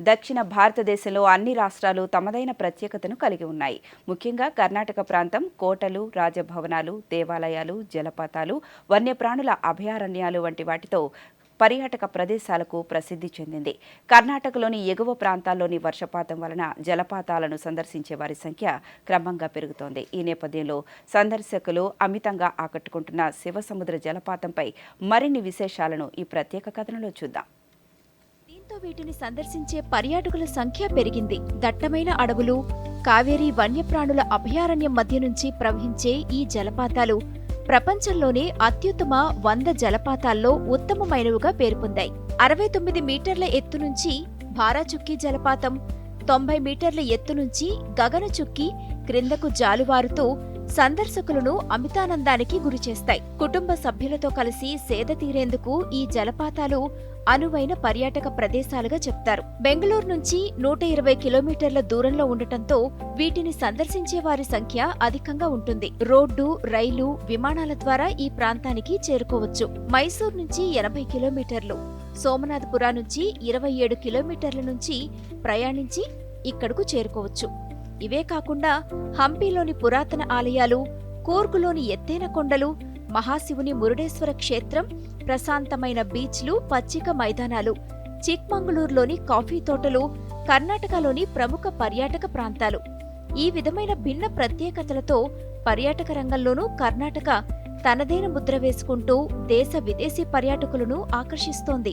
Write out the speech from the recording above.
దక్షిణ భారతదేశంలో అన్ని రాష్ట్రాలు తమదైన ప్రత్యేకతను కలిగి ఉన్నాయి. ముఖ్యంగా కర్ణాటక ప్రాంతం కోటలు రాజభవనాలు దేవాలయాలు జలపాతాలు వన్యప్రాణుల అభయారణ్యాలు వంటి వాటితో పర్యాటక ప్రదేశాలకు ప్రసిద్ధి చెందింది. కర్ణాటకలోని ఎగువ ప్రాంతాల్లోని వర్షపాతం వలన జలపాతాలను సందర్శించే వారి సంఖ్య క్రమంగా పెరుగుతోంది. ఈ నేపథ్యంలో సందర్శకులు అమితంగా ఆకట్టుకుంటున్న శివసముద్ర జలపాతంపై మరిన్ని విశేషాలను ఈ ప్రత్యేక కథనంలో చూద్దాం. వీటిని సందర్శించే పర్యాటకుల సంఖ్య పెరిగింది. దట్టమైన అడవులు కావేరీ వన్యప్రాణుల అభయారణ్యం మధ్య నుంచి ప్రవహించే ఈ జలపాతాలు ప్రపంచంలోనే అత్యుత్తమ వంద జలపాతాల్లో ఉత్తమమైనవిగా పేర్పొందాయి అరవై తొమ్మిది మీటర్ల ఎత్తు నుంచి భారాచుక్కి జలపాతం తొంభై మీటర్ల ఎత్తు నుంచి గగనచుక్కి క్రిందకు జాలువారుతూ సందర్శకులను అమితానందానికి గురిచేస్తాయి కుటుంబ సభ్యులతో కలిసి సేద తీరేందుకు ఈ జలపాతాలు అనువైన పర్యాటక ప్రదేశాలుగా చెప్తారు. బెంగళూరు నుంచి నూట ఇరవై కిలోమీటర్ల దూరంలో ఉండటంతో వీటిని సందర్శించే వారి సంఖ్య అధికంగా ఉంటుంది. రోడ్డు రైలు విమానాల ద్వారా ఈ ప్రాంతానికి చేరుకోవచ్చు. మైసూర్ నుంచి ఎనభై కిలోమీటర్లు సోమనాథపురా నుంచి ఇరవై ఏడు కిలోమీటర్ల నుంచి ప్రయాణించి ఇక్కడకు చేరుకోవచ్చు. ఇవే కాకుండా హంపీలోని పురాతన ఆలయాలు కూర్గులోని ఎత్తైన కొండలు మహాశివుని మురుడేశ్వర క్షేత్రం ప్రశాంతమైన బీచ్లు పచ్చిక మైదానాలు చిక్మంగళూరులోని కాఫీ తోటలు కర్ణాటకలోని ప్రముఖ పర్యాటక ప్రాంతాలు. ఈ విధమైన భిన్న ప్రత్యేకతలతో పర్యాటక రంగంలోనూ కర్ణాటక తనదైన ముద్ర వేసుకుంటూ దేశ విదేశీ పర్యాటకులను ఆకర్షిస్తోంది.